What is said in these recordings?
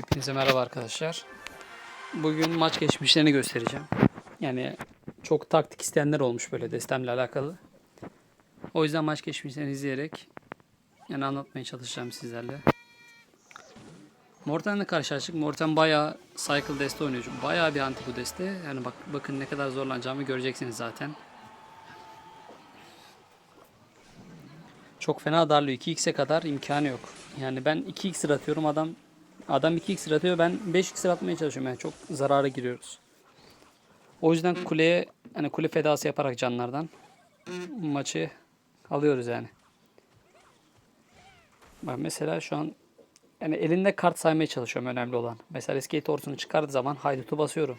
Hepinize merhaba arkadaşlar. Bugün maç geçmişlerini göstereceğim. Yani çok taktik isteyenler olmuş böyle destemle alakalı. O yüzden maç geçmişlerini izleyerek yani anlatmaya çalışacağım sizlerle. Morten'le karşılaştık. Morten bayağı cycle deste oynuyor. Bayağı bir anti bu deste. Yani bak bakın ne kadar zorlanacağımı göreceksiniz zaten. Çok fena darlıyor. 2x'e kadar imkanı yok. Yani ben 2x atıyorum adam adam 2x atıyor ben 5x atmaya çalışıyorum yani çok zarara giriyoruz. O yüzden kuleye hani kule fedası yaparak canlardan maçı alıyoruz yani. Bak mesela şu an yani elinde kart saymaya çalışıyorum önemli olan. Mesela eski torsunu çıkardığı zaman haydutu basıyorum.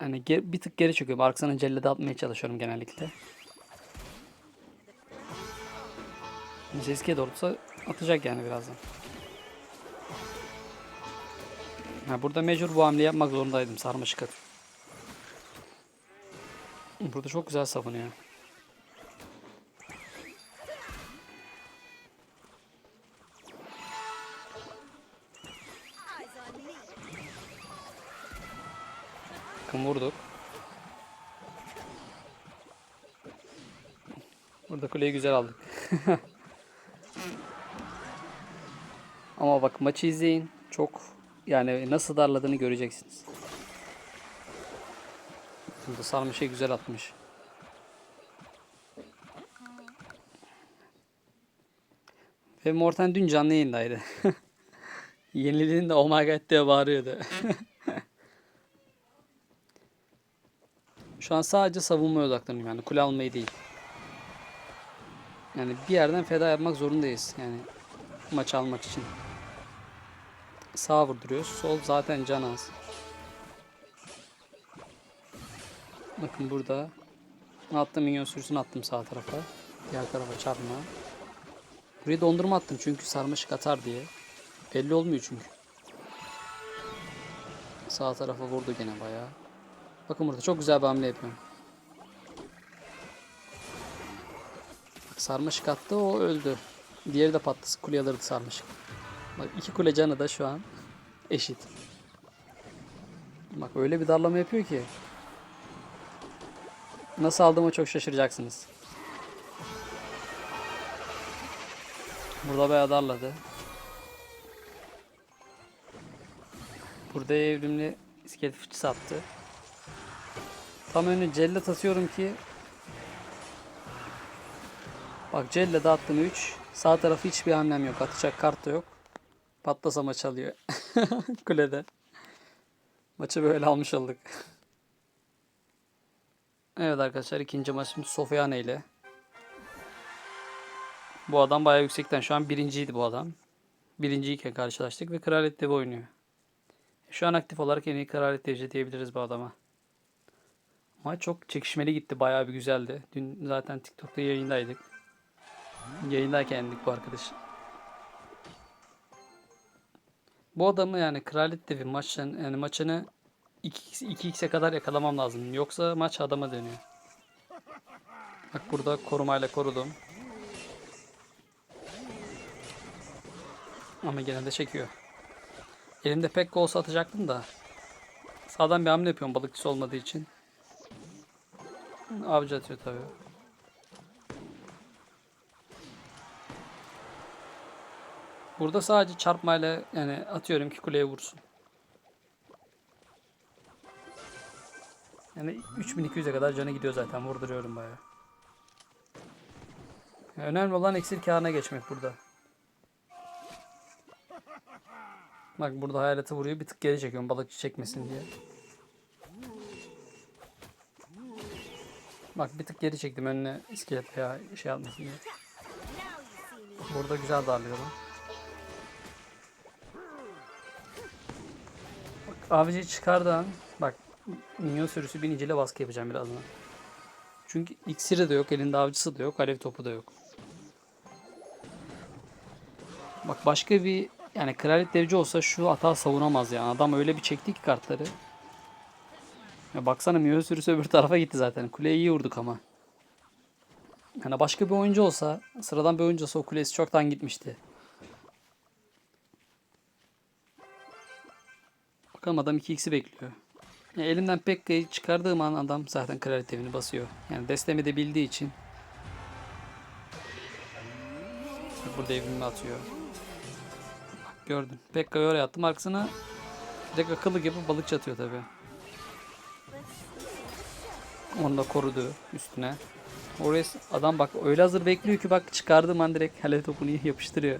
Ge- bir tık geri çekiyorum. Arkasına cellede atmaya çalışıyorum genellikle. Zeski'ye doğrultusa atacak yani birazdan. Ha, burada mecbur bu hamleyi yapmak zorundaydım. Sarmaşık atıyor. Burada çok güzel savunuyor. Bakın vurduk. Burada kuleyi güzel aldık. Ama bak maçı izleyin. Çok yani nasıl darladığını göreceksiniz. Burada sarmışı güzel atmış. Ve Morten dün canlı yayındaydı. Yenildiğinde oh my god diye bağırıyordu. Şu an sadece savunmaya odaklanıyorum yani kule almayı değil. Yani bir yerden feda yapmak zorundayız yani maç almak için. Sağ vurduruyoruz. Sol zaten can az. Bakın burada attım minyon sürüsünü attım sağ tarafa. Diğer tarafa çarpma. Buraya dondurma attım çünkü sarmaşık atar diye. Belli olmuyor çünkü. Sağ tarafa vurdu gene bayağı. Bakın burada çok güzel bir hamle yapıyorum. Sarmaşık attı o öldü. Diğeri de patladı. Kule alırdı sarmaşık. Bak iki kule canı da şu an eşit. Bak öyle bir darlama yapıyor ki. Nasıl aldığıma çok şaşıracaksınız. Burada bayağı darladı. Burada evrimli iskelet fıçısı attı. Tam önüne cellat atıyorum ki Bak celle attım 3. Sağ tarafı hiçbir hamlem yok. Atacak kart da yok. Patlasa maç alıyor. Kulede. Maçı böyle almış olduk. evet arkadaşlar ikinci maçımız Sofyane ile. Bu adam bayağı yüksekten. Şu an birinciydi bu adam. Birinciyken karşılaştık ve Kraliyet Devi oynuyor. Şu an aktif olarak en iyi Kraliyet Devici diyebiliriz bu adama. Maç çok çekişmeli gitti. Bayağı bir güzeldi. Dün zaten TikTok'ta yayındaydık. Yayındayken yendik bu arkadaş. Bu adamı yani Kraliyet Devi maçın yani maçını 2x 2x'e kadar yakalamam lazım. Yoksa maç adama dönüyor. Bak burada korumayla korudum. Ama gene de çekiyor. Elimde pek olsa atacaktım da. Sağdan bir hamle yapıyorum balıkçısı olmadığı için. Avcı atıyor tabii. Burada sadece çarpmayla yani atıyorum ki kuleye vursun. Yani 3200'e kadar canı gidiyor zaten vurduruyorum bayağı. Yani önemli olan eksir kârına geçmek burada. Bak burada hayaleti vuruyor bir tık geri çekiyorum balıkçı çekmesin diye. Bak bir tık geri çektim önüne iskelet veya şey atmasın diye. Burada güzel darlıyorum. Bak avcıyı çıkardı an. Bak minyon sürüsü biniciyle baskı yapacağım birazdan. Çünkü iksiri de yok, elinde avcısı da yok, alev topu da yok. Bak başka bir yani kraliyet devci olsa şu hata savunamaz yani. Adam öyle bir çekti ki kartları. Ya baksana minyon sürüsü öbür tarafa gitti zaten. Kuleye iyi vurduk ama. Yani başka bir oyuncu olsa, sıradan bir oyuncu olsa o kulesi çoktan gitmişti. Bakalım adam 2x'i bekliyor. Ya elimden Pekka'yı çıkardığım an adam zaten kraliyet evini basıyor. Yani destemi de bildiği için. Burada evimi atıyor. Bak gördün. Pekka'yı oraya attım. Arkasına direkt akıllı gibi balıkçı atıyor tabi. Onu da korudu üstüne. Oraya adam bak öyle hazır bekliyor ki bak çıkardığım an direkt hele topunu yapıştırıyor.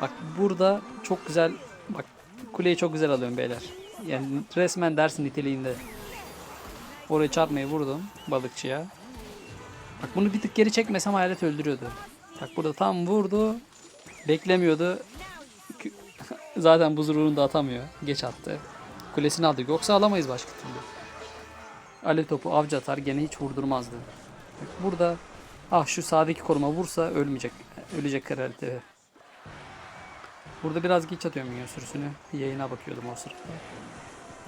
Bak burada çok güzel bak kuleyi çok güzel alıyorum beyler. Yani resmen dersin niteliğinde. Oraya çarpmayı vurdum balıkçıya. Bak bunu bir tık geri çekmesem hayalet öldürüyordu. Bak burada tam vurdu. Beklemiyordu. Zaten buz ruhunu da atamıyor. Geç attı. Kulesini aldık. Yoksa alamayız başka türlü. Alev topu avcı atar gene hiç vurdurmazdı. Bak burada ah şu sağdaki koruma vursa ölmeyecek. Ölecek kraliyete. Burada biraz geç atıyorum minyon sürüsünü. Yayına bakıyordum o sırada.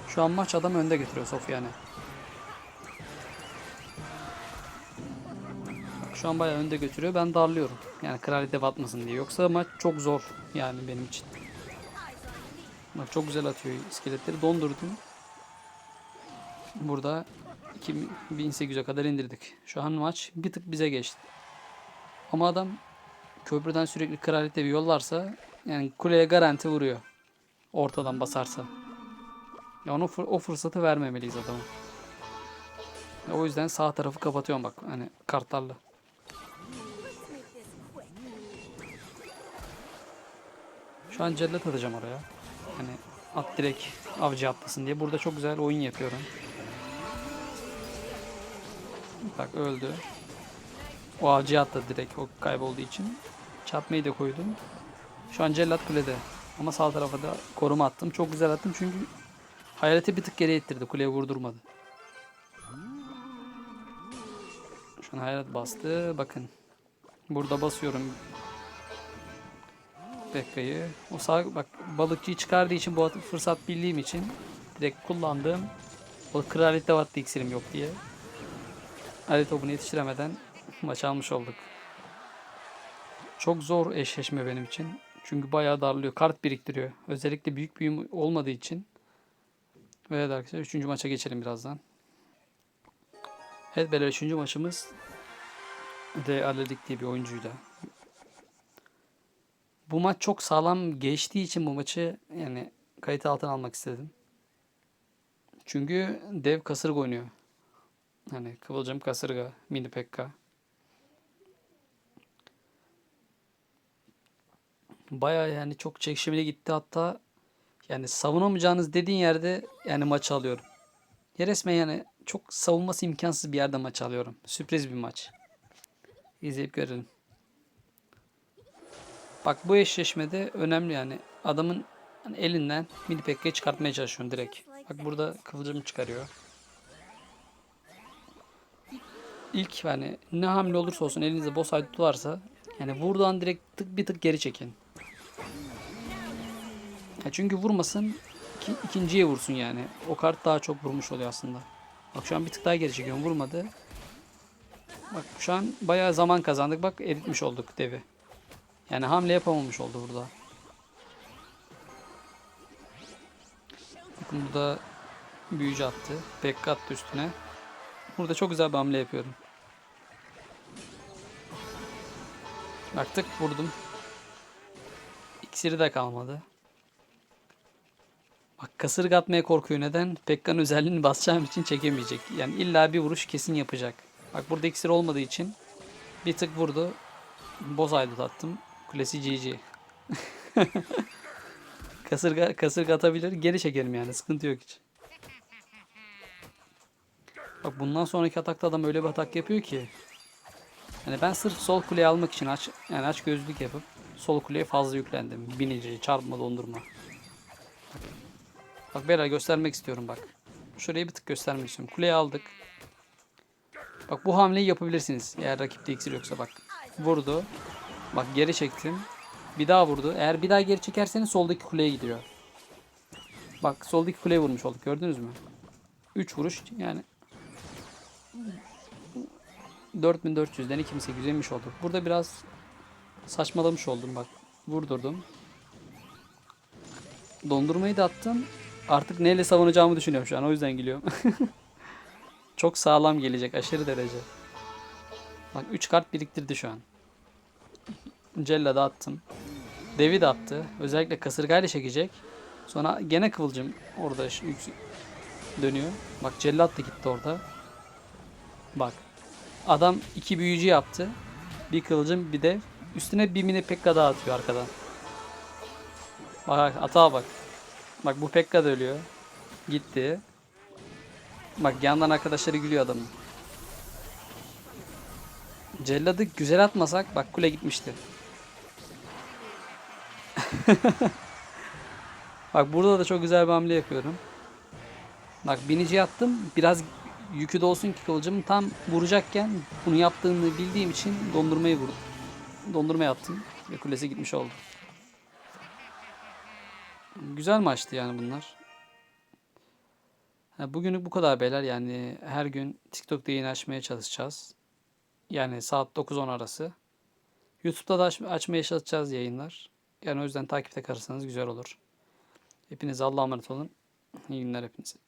Şu an maç adam önde götürüyor Sofyan'ı. Şu an bayağı önde götürüyor. Ben darlıyorum. Yani kraliyete batmasın diye. Yoksa maç çok zor yani benim için. Bak çok güzel atıyor iskeletleri. Dondurdum. Burada 2800'e kadar indirdik. Şu an maç bir tık bize geçti. Ama adam köprüden sürekli kraliyet evi yollarsa yani kuleye garanti vuruyor. Ortadan basarsa. Ya onu o fırsatı vermemeliyiz adama. Ya o yüzden sağ tarafı kapatıyorum bak hani kartlarla. Şu an cellat atacağım oraya. Hani at direkt avcı atlasın diye. Burada çok güzel oyun yapıyorum. Bak öldü. O avcı atladı direkt o kaybolduğu için. Çarpmayı da koydum. Şu an cellat kulede. Ama sağ tarafa da koruma attım. Çok güzel attım çünkü hayaleti bir tık geri ittirdi. Kuleye vurdurmadı. Şu an hayalet bastı. Bakın. Burada basıyorum. Bekka'yı. O sağ bak balıkçıyı çıkardığı için bu fırsat bildiğim için direkt kullandım. O kraliyette battı iksirim yok diye. Ali topunu yetiştiremeden maç almış olduk. Çok zor eşleşme benim için. Çünkü bayağı darlıyor. Kart biriktiriyor. Özellikle büyük büyüm olmadığı için. Ve evet arkadaşlar 3. maça geçelim birazdan. Evet beyler 3. maçımız de Aledik diye bir oyuncuyla. Bu maç çok sağlam geçtiği için bu maçı yani kayıt altına almak istedim. Çünkü dev kasırga oynuyor. Hani Kıvılcım Kasırga, Mini Pekka. Baya yani çok çekişmeli gitti hatta yani savunamayacağınız dediğin yerde yani maç alıyorum. Ya resmen yani çok savunması imkansız bir yerde maç alıyorum. Sürpriz bir maç. İzleyip görelim. Bak bu eşleşmede önemli yani adamın hani elinden mini pekka'yı çıkartmaya çalışıyorsun direkt. Bak burada kıvılcım çıkarıyor. İlk yani ne hamle olursa olsun elinizde boss varsa yani vurduğu an direkt tık bir tık geri çekin. Ya çünkü vurmasın ki ikinciye vursun yani. O kart daha çok vurmuş oluyor aslında. Bak şu an bir tık daha geri çekiyorum vurmadı. Bak şu an bayağı zaman kazandık. Bak eritmiş olduk devi. Yani hamle yapamamış oldu burada. Bakın burada büyücü attı. Pekka attı üstüne. Burada çok güzel bir hamle yapıyorum. Baktık vurdum. İksiri de kalmadı. Bak kasırga atmaya korkuyor. Neden? Pekka'nın özelliğini basacağım için çekemeyecek. Yani illa bir vuruş kesin yapacak. Bak burada iksir olmadığı için bir tık vurdu. Boz aydut attım. Kulesi GG. kasırga, kasırga atabilir. Geri çekerim yani. Sıkıntı yok hiç. Bak bundan sonraki atakta adam öyle bir atak yapıyor ki. Yani ben sırf sol kuleyi almak için aç yani aç gözlük yapıp sol kuleye fazla yüklendim. Binici, çarpma, dondurma. Bak beyler göstermek istiyorum bak. Şurayı bir tık göstermek istiyorum. Kuleyi aldık. Bak bu hamleyi yapabilirsiniz. Eğer rakipte iksir yoksa bak. Vurdu. Bak geri çektim. Bir daha vurdu. Eğer bir daha geri çekerseniz soldaki kuleye gidiyor. Bak soldaki kuleye vurmuş olduk. Gördünüz mü? 3 vuruş yani 4400'den 2800'e inmiş olduk. Burada biraz saçmalamış oldum bak. Vurdurdum. Dondurmayı da attım. Artık neyle savunacağımı düşünüyorum şu an. O yüzden gülüyorum. Çok sağlam gelecek aşırı derece. Bak 3 kart biriktirdi şu an. Cella da attım. Devi de attı. Özellikle kasırgayla çekecek. Sonra gene kıvılcım orada dönüyor. Bak cellat da gitti orada. Bak. Adam iki büyücü yaptı. Bir kılıcım bir de üstüne bir mini pekka daha atıyor arkadan. Bak atağa bak. Bak bu pekka da ölüyor. Gitti. Bak yandan arkadaşları gülüyor adamın. Celladı güzel atmasak bak kule gitmişti. bak burada da çok güzel bir hamle yapıyorum. Bak binici attım. Biraz yükü de olsun ki kılıcım tam vuracakken bunu yaptığını bildiğim için dondurmayı vurdum. Dondurma attım ve kulesi gitmiş oldu. Güzel maçtı yani bunlar. Bugünlük bu kadar beyler. Yani her gün TikTok'ta yayın açmaya çalışacağız. Yani saat 9-10 arası. YouTube'da da aç- açmaya çalışacağız yayınlar. Yani o yüzden takipte kalırsanız güzel olur. Hepinize Allah'a emanet olun. İyi günler hepinize.